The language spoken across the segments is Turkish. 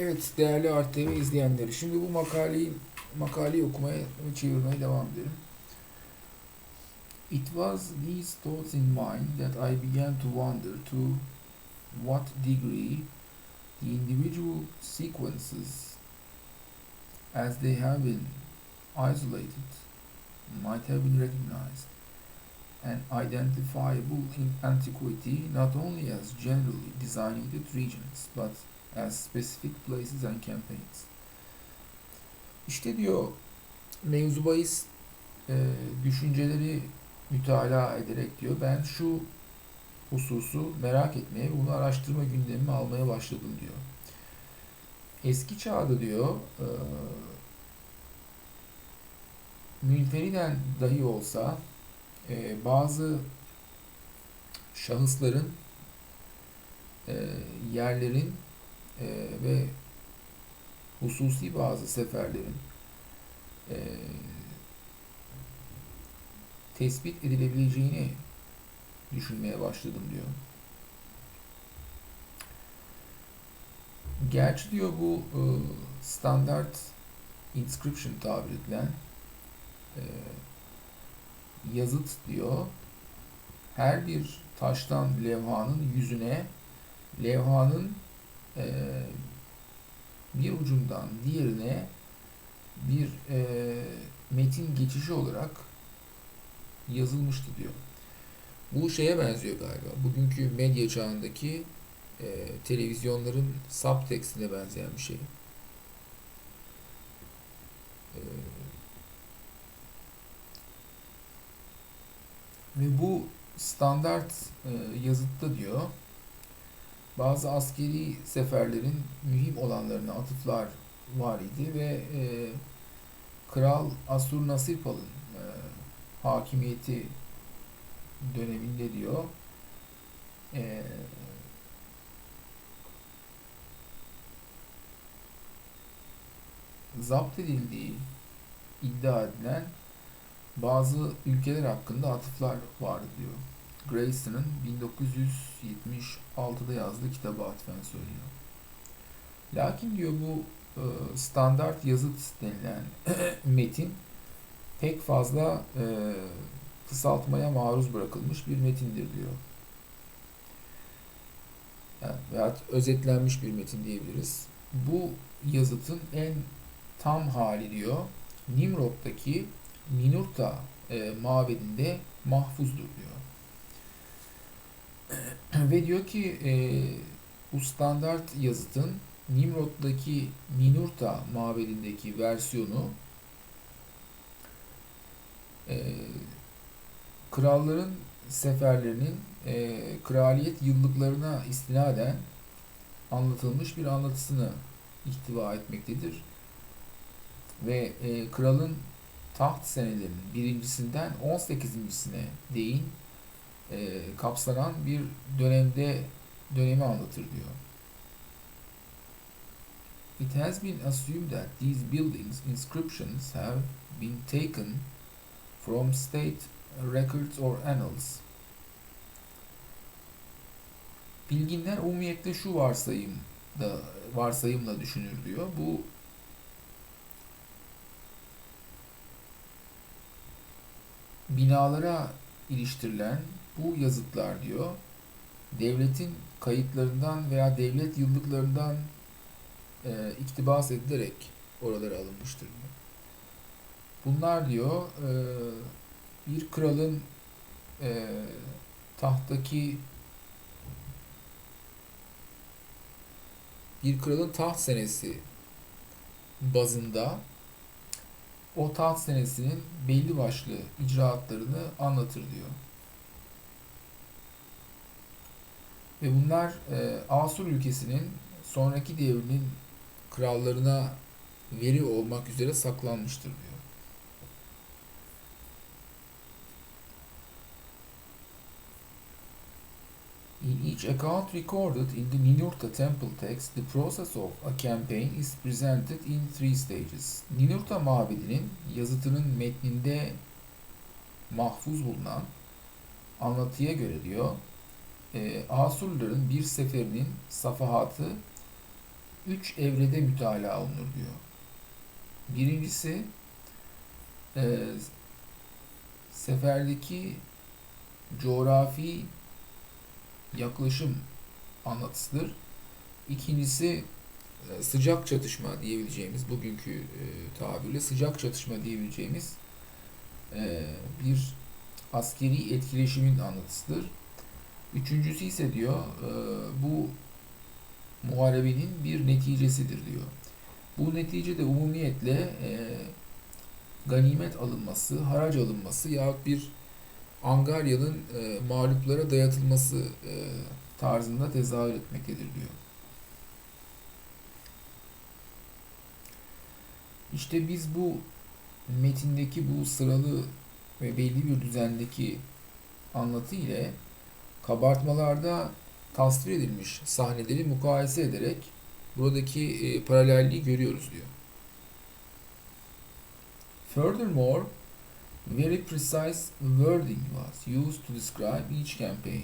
Evet değerli RTV izleyenleri. Şimdi bu makaleyi makaleyi okumaya ve çevirmeye devam edelim. It was these thoughts in mind that I began to wonder to what degree the individual sequences as they have been isolated might have been recognized and identifiable in antiquity not only as generally designated regions but as specific places and campaigns. İşte diyor mevzu bahis e, düşünceleri mütalaa ederek diyor ben şu hususu merak etmeye bunu araştırma gündemime almaya başladım diyor. Eski çağda diyor e, münferiden dahi olsa e, bazı şahısların e, yerlerin e, ve hususi bazı seferlerin e, tespit edilebileceğini düşünmeye başladım diyor. Gerçi diyor bu e, standart inscription tabir edilen e, yazıt diyor her bir taştan levhanın yüzüne levhanın e, bir ucundan diğerine bir e, metin geçişi olarak yazılmıştı diyor. Bu şeye benziyor galiba. Bugünkü medya çağındaki e, televizyonların subtextine benzeyen bir şey. E, ve bu standart e, yazıtta diyor bazı askeri seferlerin mühim olanlarına atıflar var idi ve e, Kral Asur Nasirpal'ın e, hakimiyeti döneminde diyor e, zapt edildiği iddia edilen bazı ülkeler hakkında atıflar vardı diyor. Grayson'ın 1976'da yazdığı kitaba atfen söylüyor. Lakin diyor bu e, standart yazıt denilen metin pek fazla e, kısaltmaya maruz bırakılmış bir metindir diyor. Yani veya özetlenmiş bir metin diyebiliriz. Bu yazıtın en tam hali diyor Nimrod'daki Ninurta e, mabedinde mahfuzdur diyor. Ve diyor ki e, bu standart yazıtın Nimrod'daki Ninurta mabedindeki versiyonu e, kralların seferlerinin e, kraliyet yıllıklarına istinaden anlatılmış bir anlatısını ihtiva etmektedir. Ve e, kralın taht senelerinin birincisinden 18.sine değin e, kapsanan bir dönemde dönemi anlatır diyor. It has been assumed that these buildings inscriptions have been taken from state records or annals. Bilginler umumiyetle şu varsayım da varsayımla düşünür diyor. Bu binalara iliştirilen bu yazıtlar diyor devletin kayıtlarından veya devlet yıllıklarından e, iktibas edilerek oralara alınmıştır diyor. Bunlar diyor e, bir kralın e, tahttaki bir kralın taht senesi bazında o taht senesinin belli başlı icraatlarını anlatır diyor. Ve bunlar e, Asur ülkesinin sonraki devrinin krallarına veri olmak üzere saklanmıştır diyor. In each account recorded in the Ninurta temple text, the process of a campaign is presented in three stages. Ninurta mabedinin yazıtının metninde mahfuz bulunan anlatıya göre diyor, e, Asurluların bir seferinin safahatı üç evrede mütalaa olunur diyor. Birincisi e, seferdeki coğrafi yaklaşım anlatısıdır. İkincisi e, sıcak çatışma diyebileceğimiz bugünkü e, tabirle sıcak çatışma diyebileceğimiz e, bir askeri etkileşimin anlatısıdır. Üçüncüsü ise diyor e, bu muharebenin bir neticesidir diyor. Bu neticede umumiyetle e, ganimet alınması, harac alınması yahut bir Angarya'nın e, mağluplara dayatılması e, tarzında tezahür etmektedir diyor. İşte biz bu metindeki bu sıralı ve belli bir düzendeki anlatı ile kabartmalarda tasvir edilmiş sahneleri mukayese ederek buradaki e, paralelliği görüyoruz diyor. Furthermore, very precise wording was used to describe each campaign.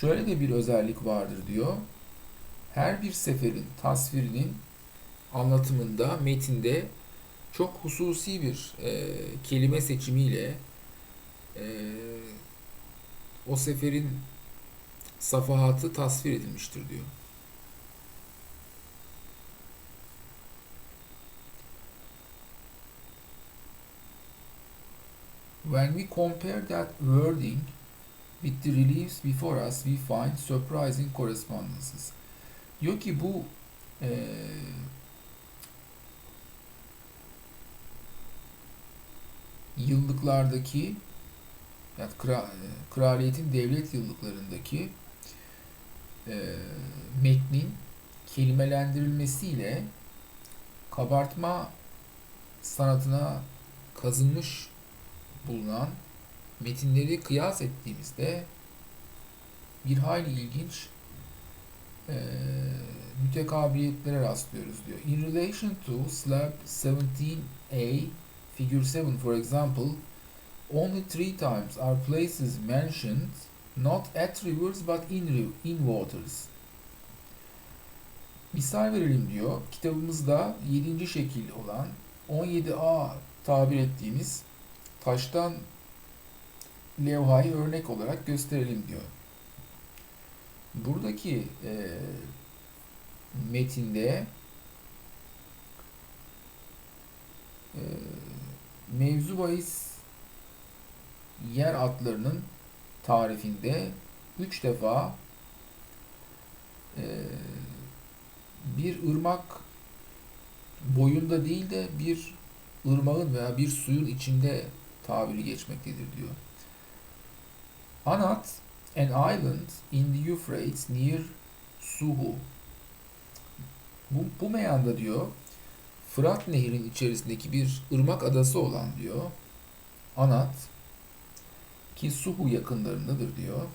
Şöyle de bir özellik vardır diyor. Her bir seferin tasvirinin anlatımında, metinde çok hususi bir e, kelime seçimiyle e, o seferin safahatı tasvir edilmiştir diyor. When we compare that wording with the reliefs before us, we find surprising correspondences. Diyor ki bu e, yıllıklardaki yani kra, kraliyetin devlet yıllıklarındaki e, metnin kelimelendirilmesiyle kabartma sanatına kazınmış bulunan metinleri kıyas ettiğimizde bir hayli ilginç e, mütekabiliyetlere rastlıyoruz diyor. In relation to slab 17a figure 7 for example only three times are places mentioned not at rivers but in, in waters. Misal verelim diyor. Kitabımızda 7. şekil olan 17a tabir ettiğimiz taştan levhayı örnek olarak gösterelim diyor. Buradaki e, metinde e, mevzu bahis yer adlarının tarifinde üç defa e, bir ırmak boyunda değil de bir ırmağın veya bir suyun içinde tabiri geçmektedir diyor. Anat, an island in the Euphrates near Suhu. Bu, bu meyanda diyor, Fırat Nehri'nin içerisindeki bir ırmak adası olan diyor, Anat, ki Suhu yakınlarındadır diyor.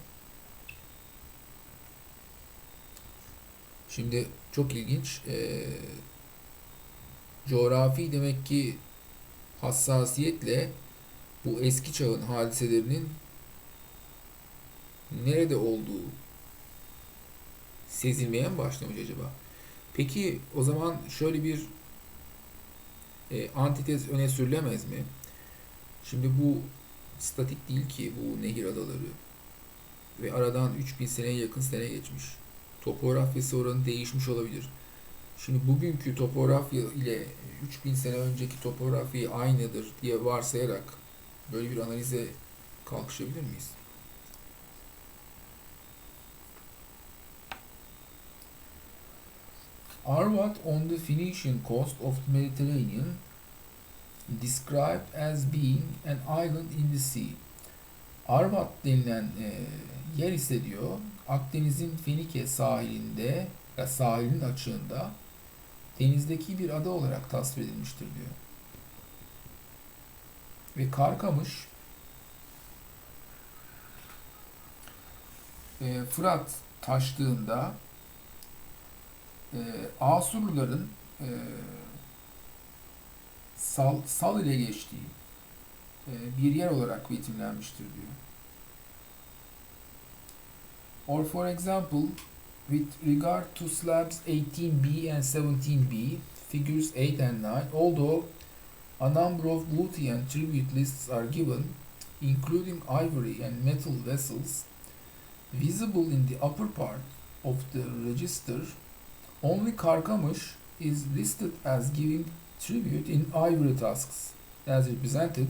Şimdi çok ilginç. E, coğrafi demek ki hassasiyetle bu eski çağın hadiselerinin nerede olduğu sezilmeye mi başlamış acaba? Peki o zaman şöyle bir e, antitez öne sürülemez mi? Şimdi bu statik değil ki bu nehir adaları ve aradan 3000 seneye yakın sene geçmiş. Topografyası oranı değişmiş olabilir. Şimdi bugünkü topografya ile 3000 sene önceki topografya aynıdır diye varsayarak böyle bir analize kalkışabilir miyiz? Arvat on the Phoenician coast of the Mediterranean described as being an island in the sea. Arvat denilen e, yer ise diyor Akdeniz'in Fenike sahilinde ya sahilin açığında denizdeki bir ada olarak tasvir edilmiştir diyor. Ve Karkamış e, Fırat taştığında e, Asurluların e, sal, sal ile geçtiği e, bir yer olarak betimlenmiştir diyor. Or for example, with regard to slabs 18b and 17b, figures 8 and 9, although a number of Lutean tribute lists are given, including ivory and metal vessels, visible in the upper part of the register, only Karkamush is listed as giving tribute in ivory tusks as represented,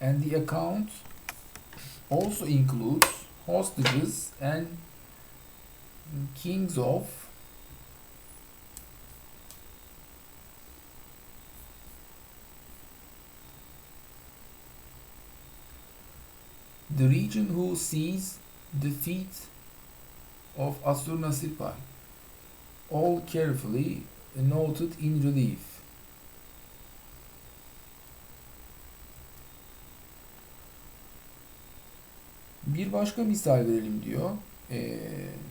and the account also includes hostages and kings of the region who sees the feet of Asurnasirpal, all carefully noted in relief. Bir başka misal verelim diyor. Ee,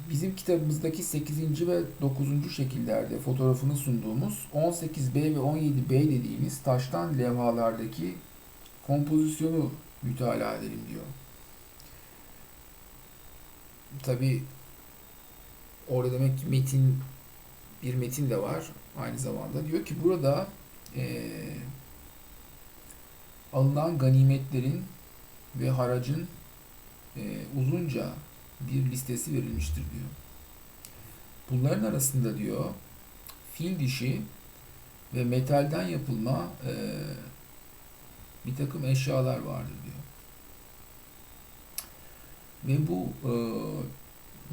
bizim kitabımızdaki 8. ve 9. şekillerde fotoğrafını sunduğumuz 18B ve 17B dediğimiz taştan levhalardaki kompozisyonu mütalaa edelim diyor. Tabi orada demek ki metin bir metin de var aynı zamanda. Diyor ki burada ee, alınan ganimetlerin ve haracın e, uzunca bir listesi verilmiştir diyor. Bunların arasında diyor fil dişi ve metalden yapılma e, bir takım eşyalar vardır diyor. Ve bu e,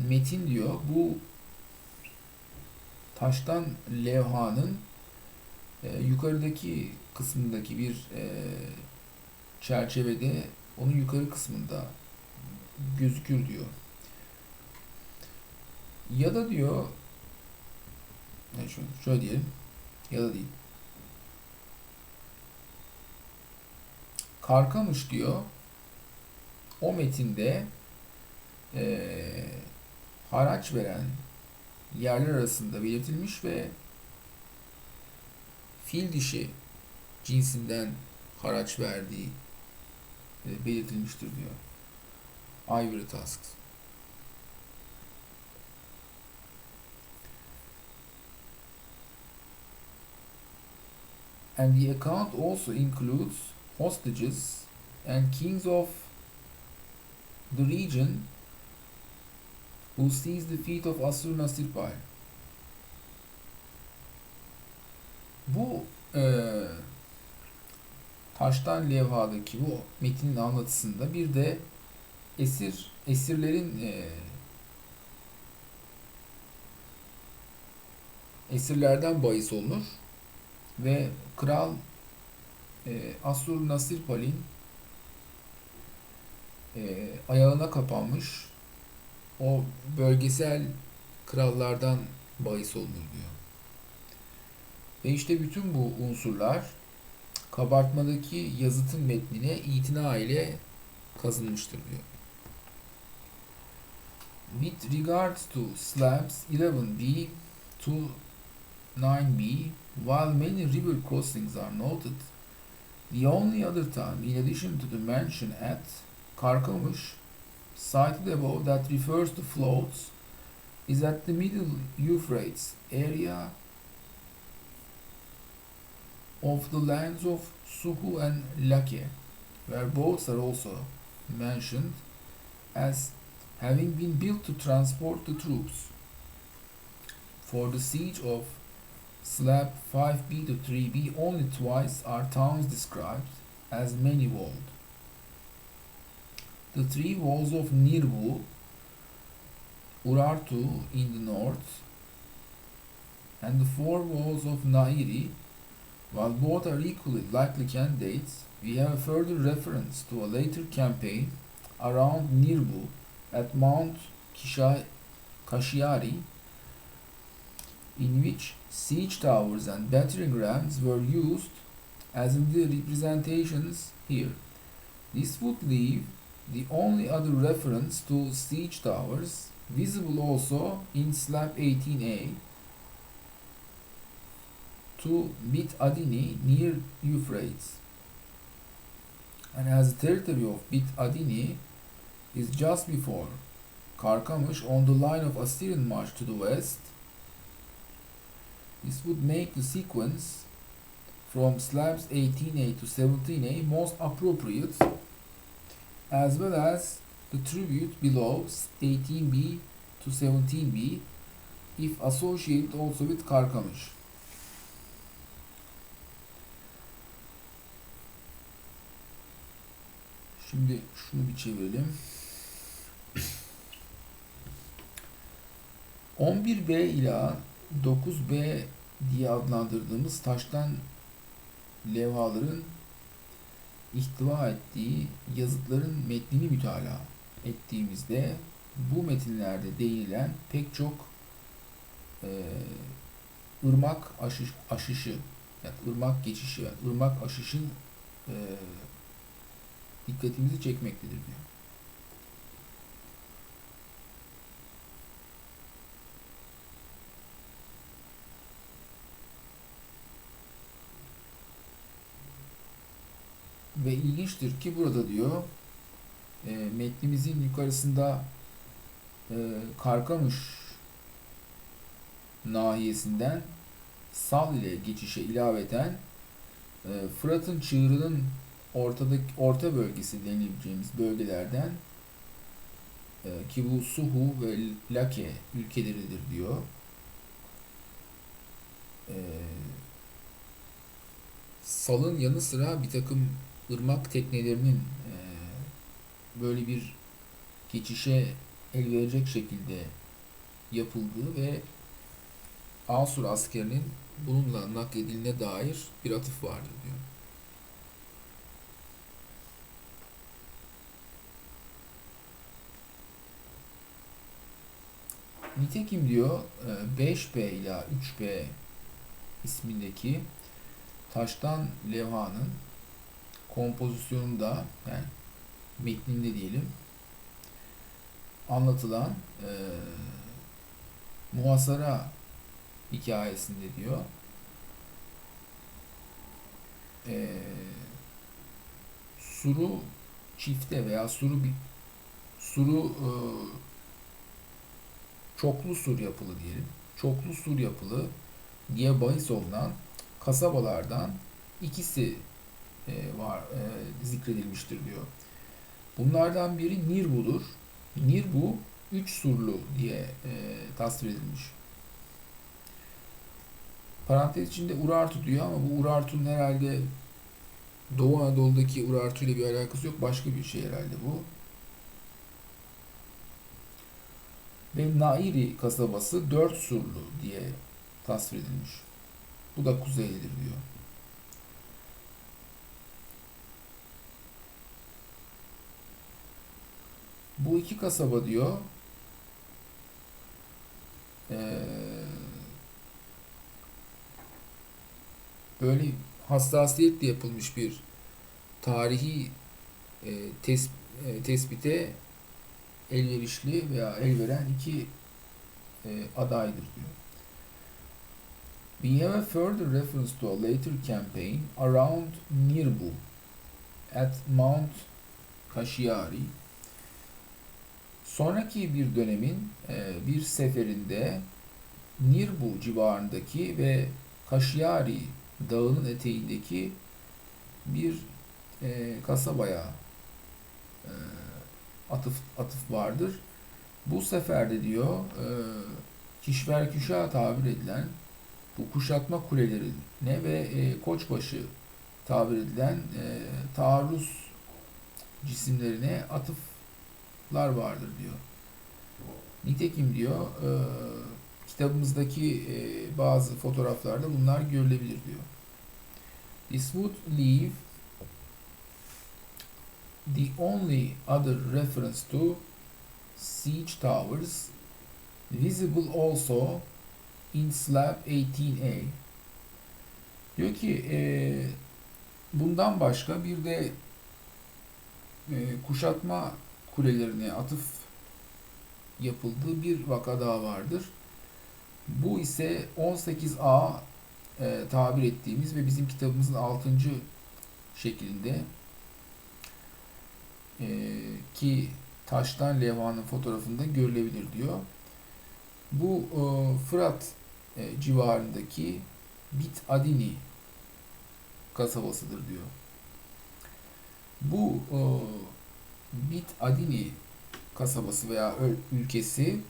metin diyor bu taştan levhanın e, yukarıdaki kısmındaki bir e, çerçevede onun yukarı kısmında gözükür diyor. Ya da diyor yani şöyle, şöyle diyelim ya da değil. Karkamış diyor o metinde e, haraç veren yerler arasında belirtilmiş ve fil dişi cinsinden haraç verdiği e, belirtilmiştir diyor. Ivory tasks. And the account also includes hostages and kings of the region who sees the feet of Asur Nasirpal. Bu e, taştan levhadaki bu metnin anlatısında bir de esir esirlerin e, esirlerden bahis olunur ve kral e, Asur Nasirpal'in e, ayağına kapanmış o bölgesel krallardan bahis olunur diyor. Ve işte bütün bu unsurlar kabartmadaki yazıtın metnine itina ile kazınmıştır diyor. With regards to slabs 11b to 9b, while many river crossings are noted, the only other time, in addition to the mention at Karkamush, cited above that refers to floats, is at the middle Euphrates area of the lands of Suhu and Lake, where boats are also mentioned as having been built to transport the troops. For the siege of slab 5b to 3b, only twice are towns described as many walled. The three walls of Nirvu, Urartu in the north, and the four walls of Nairi, while both are equally likely candidates, we have a further reference to a later campaign around Nirvu at Mount Kashiari, in which siege towers and battering rams were used as in the representations here. This would leave the only other reference to siege towers visible also in slab 18a to Bit Adini near Euphrates. And as the territory of Bit Adini is just before Karkamış on the line of Assyrian march to the west. This would make the sequence from slabs 18a to 17a most appropriate as well as the tribute below 18b to 17b if associated also with Karkamış. Şimdi şunu bir çevirelim. 11B ila 9B diye adlandırdığımız taştan levhaların ihtiva ettiği yazıtların metnini mütalaa ettiğimizde bu metinlerde değinilen pek çok e, ırmak aşış, aşışı yani ırmak geçişi, yani ırmak aşışın e, dikkatimizi çekmektedir diyor. Ve ilginçtir ki burada diyor e, metnimizin yukarısında e, Karkamış nahiyesinden Sal ile geçişe ilaveten e, Fırat'ın çığırının ortadaki orta bölgesi denilebileceğimiz bölgelerden e, ki bu Suhu ve Lake ülkeleridir diyor. E, Sal'ın yanı sıra bir takım ırmak teknelerinin e, böyle bir geçişe el verecek şekilde yapıldığı ve Asur askerinin bununla nakledildiğine dair bir atıf vardır diyor. Nitekim diyor 5B ila 3B ismindeki taştan levhanın kompozisyonunda yani metninde diyelim anlatılan e, muhasara hikayesinde diyor e, suru çifte veya suru bir suru e, çoklu sur yapılı diyelim. Çoklu sur yapılı diye bahis olunan kasabalardan ikisi e, var e, zikredilmiştir diyor. Bunlardan biri Nirbu'dur. Nirbu üç surlu diye e, tasvir edilmiş. Parantez içinde Urartu diyor ama bu Urartu'nun herhalde Doğu Anadolu'daki Urartu ile bir alakası yok. Başka bir şey herhalde bu. Ve Nairi kasabası dört surlu diye tasvir edilmiş. Bu da kuzeylidir diyor. Bu iki kasaba diyor böyle hassasiyetle yapılmış bir tarihi e, tes, tespite elverişli veya elveren iki adaydır diyor. We have a further reference to a later campaign around Nirbu at Mount Kashiari. Sonraki bir dönemin e, bir seferinde Nirbu civarındaki ve Kashiari dağının eteğindeki bir e, kasabaya e, atıf atıf vardır. Bu seferde diyor Kişver Küşa tabir edilen bu kuşatma kulelerine ve koçbaşı tabir edilen e, taarruz cisimlerine atıflar vardır diyor. Nitekim diyor e, kitabımızdaki e, bazı fotoğraflarda bunlar görülebilir diyor. This would leave the only other reference to siege towers visible also in slab 18a. Diyor ki e, bundan başka bir de e, kuşatma kulelerine atıf yapıldığı bir vaka daha vardır. Bu ise 18a e, tabir ettiğimiz ve bizim kitabımızın 6. şeklinde e, ki taştan levhanın fotoğrafında görülebilir diyor. Bu e, Fırat e, civarındaki Bit Adini kasabasıdır diyor. Bu e, Bit Adini kasabası veya ülkesi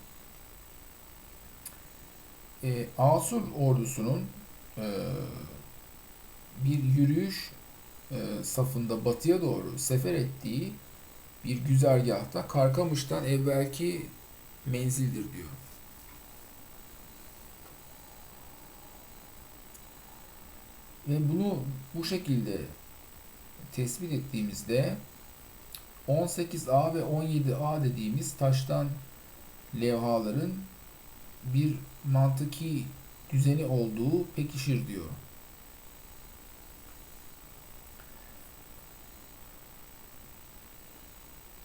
e, Asur ordusunun e, bir yürüyüş e, safında batıya doğru sefer ettiği bir güzergahta Karkamış'tan evvelki menzildir diyor. Ve bunu bu şekilde tespit ettiğimizde 18A ve 17A dediğimiz taştan levhaların bir mantıki düzeni olduğu pekişir diyor.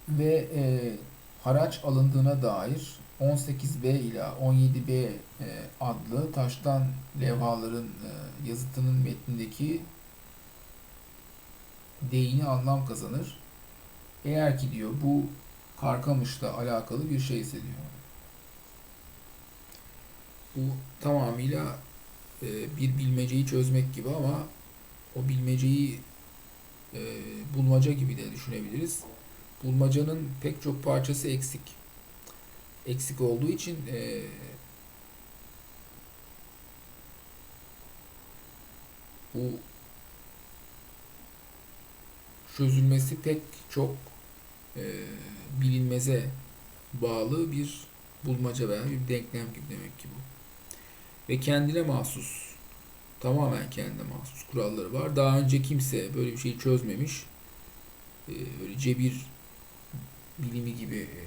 Ve e, haraç alındığına dair 18B ila 17B e, adlı taştan levhaların e, yazıtının metnindeki deyini anlam kazanır. Eğer ki diyor bu Karkamış'la alakalı bir şeyse diyor. Bu tamamıyla e, bir bilmeceyi çözmek gibi ama o bilmeceyi e, bulmaca gibi de düşünebiliriz. Bulmacanın pek çok parçası eksik. Eksik olduğu için e, bu çözülmesi pek çok e, bilinmeze bağlı bir bulmaca veya bir denklem gibi demek ki bu. Ve kendine mahsus, tamamen kendine mahsus kuralları var. Daha önce kimse böyle bir şeyi çözmemiş. E, böyle cebir bilimi gibi e,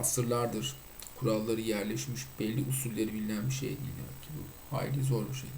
asırlardır kuralları yerleşmiş, belli usulleri bilinen bir şey değil demek ki bu. Hayli zor bir şey.